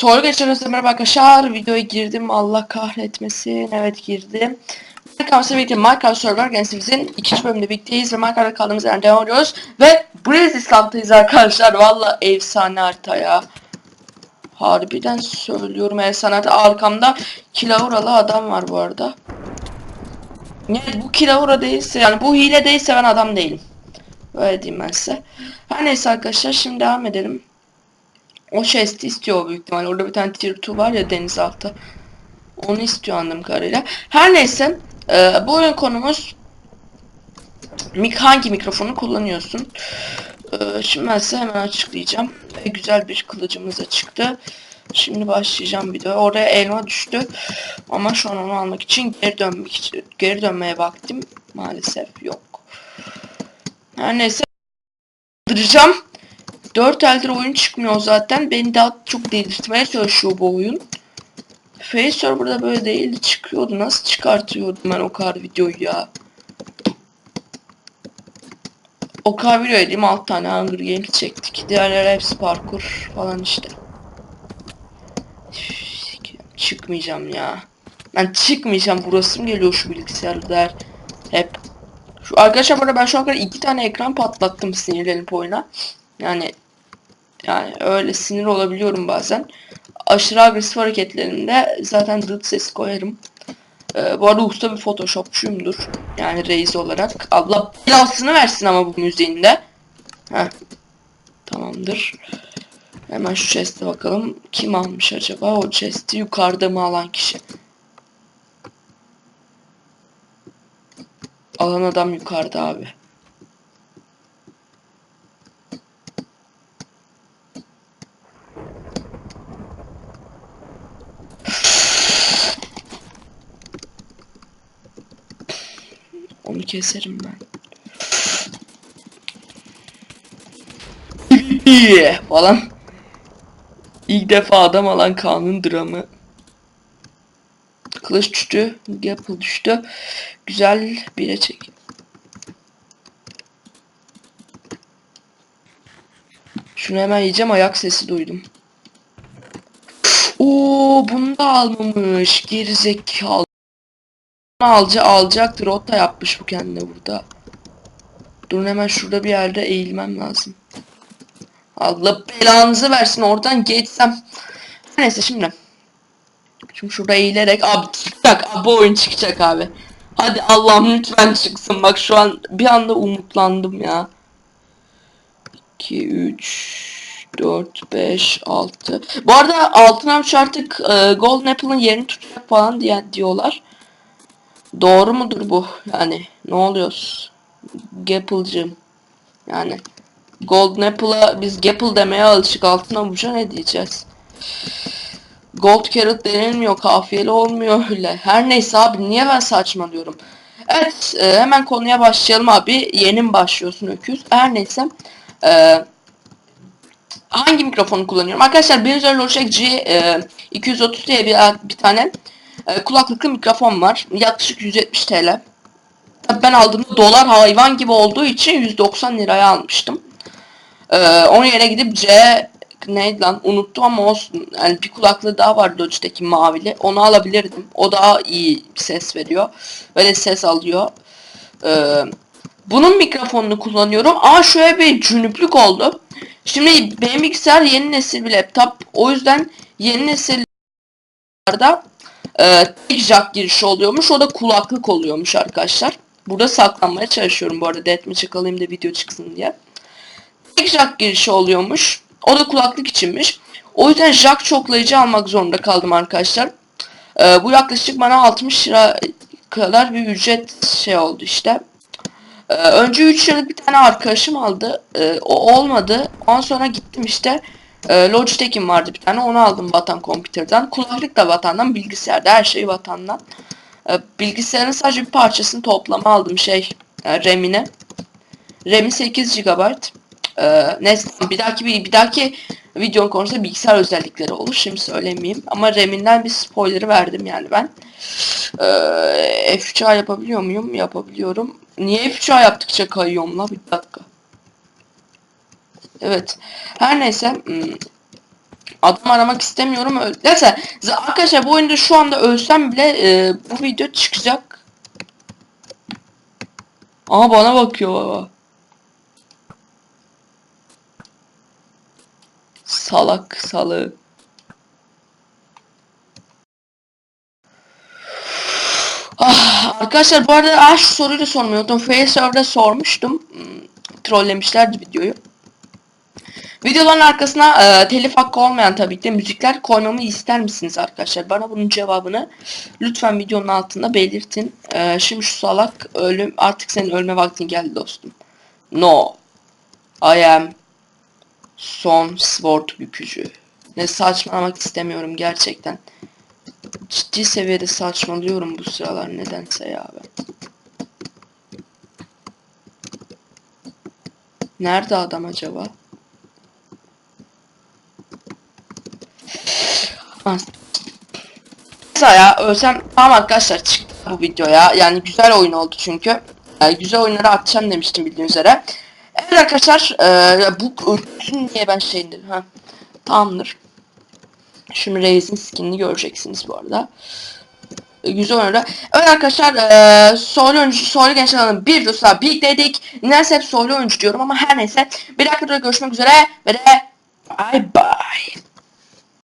Soru geçiyoruz merhaba arkadaşlar. Videoya girdim. Allah kahretmesin. Evet girdim. Minecraft'la birlikte Minecraft Server Gençliğimizin ikinci bölümünde birlikteyiz ve Minecraft'ta kaldığımız yerden devam ediyoruz. Ve Blaze İslam'tayız arkadaşlar. Valla efsane harita ya. Harbiden söylüyorum efsane harita. Arkamda kilavuralı adam var bu arada. Ne bu kilavura değilse yani bu hile değilse ben adam değilim. Öyle diyeyim ben size. Her neyse arkadaşlar şimdi devam edelim. O chest'i istiyor büyük ihtimal. Orada bir tane tier 2 var ya denizaltı. Onu istiyor anladığım kadarıyla. Her neyse. E, bu oyun konumuz mik hangi mikrofonu kullanıyorsun? E, şimdi ben size hemen açıklayacağım. Ve güzel bir kılıcımız da çıktı. Şimdi başlayacağım video. Oraya elma düştü. Ama şu an onu almak için geri dönmek için, geri dönmeye vaktim maalesef yok. Her neyse. Dıracağım. 4 eldir oyun çıkmıyor zaten. Beni daha çok delirtmeye çalışıyor bu oyun. Face server'da böyle değildi çıkıyordu. Nasıl çıkartıyordum ben o kadar videoyu ya? O kadar video dediğim 6 tane Hunger Games çektik. Diğerleri hepsi parkur falan işte. Çıkmayacağım ya. Ben çıkmayacağım. Burası mı geliyor şu bilgisayarlar? Hep. Şu arkadaşlar burada ben şu an kadar iki tane ekran patlattım sinirlenip oyuna. Yani yani öyle sinir olabiliyorum bazen. Aşırı agresif hareketlerimde zaten dıt ses koyarım. Ee, bu arada usta bir photoshopçuyumdur. Yani reis olarak. Allah belasını versin ama bu müziğinde. Heh. Tamamdır. Hemen şu chest'e bakalım. Kim almış acaba? O chest'i yukarıda mı alan kişi? Alan adam yukarıda abi. Onu keserim ben. falan. İlk defa adam alan kanun dramı. Kılıç düştü. Gapple düştü. Güzel bire çek. Şunu hemen yiyeceğim ayak sesi duydum. Oo bunu da almamış. Gerizekalı. Alca alacaktır. Rota yapmış bu kendine burada. Durun hemen şurada bir yerde eğilmem lazım. Allah belanızı versin oradan geçsem. Neyse şimdi. Şimdi şurada eğilerek abi çıkacak abi bu oyun çıkacak abi. Hadi Allah'ım lütfen çıksın bak şu an bir anda umutlandım ya. 2 3 4 5 6 Bu arada altın avuç artık e, Golden Apple'ın yerini tutacak falan diye diyorlar. Doğru mudur bu? Yani ne oluyoruz? Gapple'cım. Yani Golden Apple'a biz Gapple demeye alışık altın avuca ne diyeceğiz? Gold carrot denilmiyor, kafiyeli olmuyor öyle. Her neyse abi niye ben saçmalıyorum? Evet e, hemen konuya başlayalım abi. Yeni mi başlıyorsun öküz? Her neyse. E, hangi mikrofonu kullanıyorum? Arkadaşlar Benzer Logitech G e, 230 diye bir, bir tane e, kulaklıklı mikrofon var. Yaklaşık 170 TL. Tabii ben aldığımda dolar hayvan gibi olduğu için 190 liraya almıştım. Ee, onun yerine gidip C neydi lan unuttum ama olsun. Yani bir kulaklığı daha var Logitech'in mavili. Onu alabilirdim. O daha iyi ses veriyor. Böyle ses alıyor. Ee, bunun mikrofonunu kullanıyorum. Ama şöyle bir cünüplük oldu. Şimdi benim bilgisayar yeni nesil bir laptop. O yüzden yeni nesillerde e, tek jack girişi oluyormuş. O da kulaklık oluyormuş arkadaşlar. Burada saklanmaya çalışıyorum bu arada. Deathmatch'e kalayım da video çıksın diye. Tek jack girişi oluyormuş. O da kulaklık içinmiş. O yüzden jack çoklayıcı almak zorunda kaldım arkadaşlar. Ee, bu yaklaşık bana 60 lira kadar bir ücret şey oldu işte. Ee, önce 3 liralık bir tane arkadaşım aldı. Ee, o olmadı. Ondan sonra gittim işte. E, Logitech'im vardı bir tane. Onu aldım Vatan Computer'dan. Kulaklık da Vatan'dan. Bilgisayarda her şey Vatan'dan. E, bilgisayarın sadece bir parçasını toplama aldım şey. E, RAM'ine. RAM'i 8 GB. Ee, neyse bir dahaki bir, bir dahaki videonun konusunda bilgisayar özellikleri olur. Şimdi söylemeyeyim. Ama RAM'inden bir spoiler'ı verdim yani ben. Ee, F3A yapabiliyor muyum? Yapabiliyorum. Niye F3A yaptıkça kayıyorum la? Bir dakika. Evet. Her neyse. Hmm, Adam aramak istemiyorum. Neyse arkadaşlar bu oyunda şu anda ölsem bile e, bu video çıkacak. Ama bana bakıyor baba. Salak salı. Ah, arkadaşlar bu arada da sormayı unuttum. Faceserver'da sormuştum. Hmm, trollemişlerdi videoyu. Videoların arkasına e, telif hakkı olmayan tabii ki de müzikler koymamı ister misiniz arkadaşlar? Bana bunun cevabını lütfen videonun altında belirtin. E, şimdi şu salak ölüm artık senin ölme vaktin geldi dostum. No. I am son sword bükücü. Ne saçmalamak istemiyorum gerçekten. Ciddi seviyede saçmalıyorum bu sıralar nedense ya ben. Nerede adam acaba? Az- Mesela ölsem tamam arkadaşlar çıktı bu videoya. Yani güzel oyun oldu çünkü. Yani güzel oyunları atacağım demiştim bildiğiniz üzere. Evet arkadaşlar eee, bu ölçün niye ben şey indirdim ha. Tamamdır. Şimdi Reis'in skinini göreceksiniz bu arada. E, Güzel oynadı. Evet arkadaşlar eee Soylu oyuncu, Soylu Gençler Alanı bir dostlar birlikteydik. Nedense hep Soylu oyuncu diyorum ama her neyse. Bir dakikada görüşmek üzere ve de bye bye.